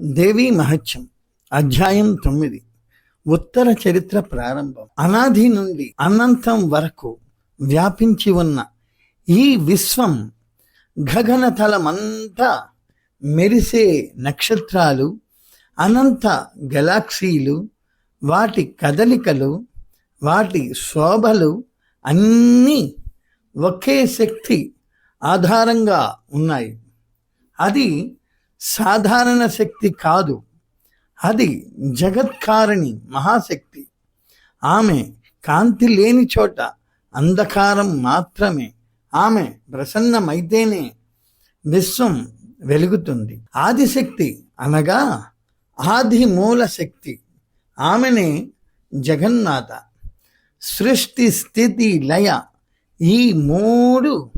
దేవీ మహత్యం. అధ్యాయం తొమ్మిది. ఉత్తర చరిత్ర ప్రారంభం. అనాది నుండి అనంతం వరకు వ్యాపించి ఉన్న ఈ విశ్వం గగనతలమంతా మెరిసే నక్షత్రాలు అనంత గెలాక్సీలు వాటి కదలికలు వాటి శోభలు అన్నీ ఒకే శక్తి ఆధారంగా ఉన్నాయి. అది సాధారణ శక్తి కాదు. అది జగత్కారిణి మహాశక్తి. ఆమె కాంతి లేని చోట అంధకారం మాత్రమే. ఆమె ప్రసన్నమైతేనే విశ్వం వెలుగుతుంది. ఆదిశక్తి అనగా ఆది మూల శక్తి. ఆమెనే జగన్నాథ. సృష్టి స్థితి లయ ఈ మూడు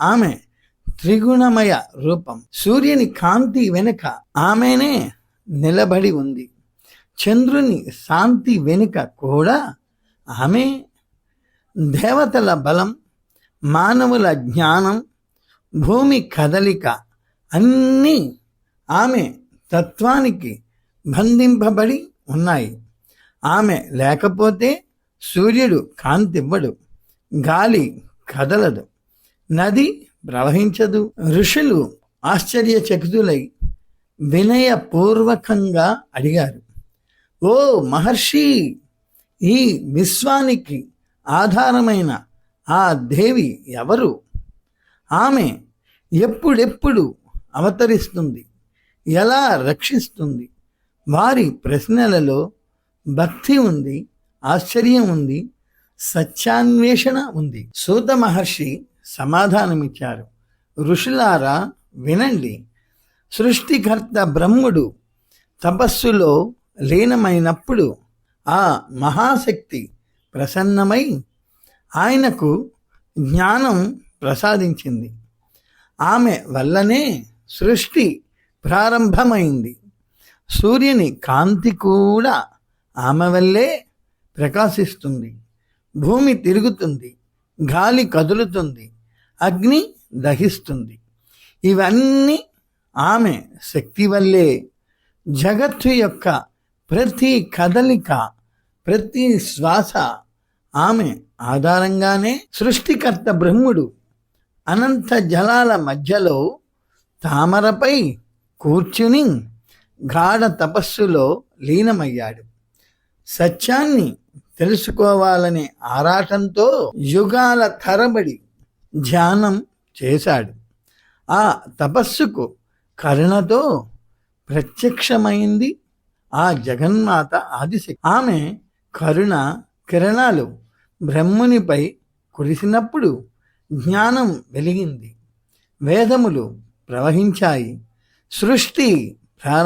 ఆమె త్రిగుణమయ రూపం. సూర్యుని కాంతి వెనుక ఆమెనే నిలబడి ఉంది. చంద్రుని శాంతి వెనుక కూడా ఆమె దేవతల బలం మానవుల జ్ఞానం భూమి కదలిక అన్నీ ఆమె తత్వానికి బంధింపబడి ఉన్నాయి. ఆమె లేకపోతే సూర్యుడు కాంతివ్వడు గాలి కదలదు నది ప్రవహించదు. ఋషులు ఆశ్చర్యచకితులై వినయపూర్వకంగా అడిగారు ఓ మహర్షి ఈ విశ్వానికి ఆధారమైన ఆ దేవి ఎవరు? ఆమె ఎప్పుడెప్పుడు అవతరిస్తుంది? ఎలా రక్షిస్తుంది? వారి ప్రశ్నలలో భక్తి ఉంది ఆశ్చర్యం ఉంది సత్యాన్వేషణ ఉంది. సూత మహర్షి సమాధానమిచ్చారు. ఋషులారా వినండి. సృష్టికర్త బ్రహ్ముడు తపస్సులో లీనమైనప్పుడు ఆ మహాశక్తి ప్రసన్నమై ఆయనకు జ్ఞానం ప్రసాదించింది. ఆమె వల్లనే సృష్టి ప్రారంభమైంది. సూర్యుని కాంతి కూడా ఆమె వల్లే ప్రకాశిస్తుంది. భూమి తిరుగుతుంది. గాలి కదులుతుంది. అగ్ని దహిస్తుంది. ఇవన్నీ ఆమె శక్తి వల్లే జగత్తు యొక్క ప్రతి కదలిక ప్రతి శ్వాస ఆమె ఆధారంగానే సృష్టికర్త బ్రహ్ముడు అనంత జలాల మధ్యలో తామరపై కూర్చుని గాఢ తపస్సులో లీనమయ్యాడు. సత్యాన్ని తెలుసుకోవాలనే ఆరాటంతో యుగాల తరబడి ధ్యానం చేశాడు. ఆ తపస్సుకు కరుణతో ప్రత్యక్షమైంది ఆ జగన్మాత ఆదిశక్తి. ఆమె కరుణ కిరణాలు బ్రహ్మునిపై కురిసినప్పుడు జ్ఞానం వెలిగింది. వేదములు ప్రవహించాయి. సృష్టి ప్రారంభ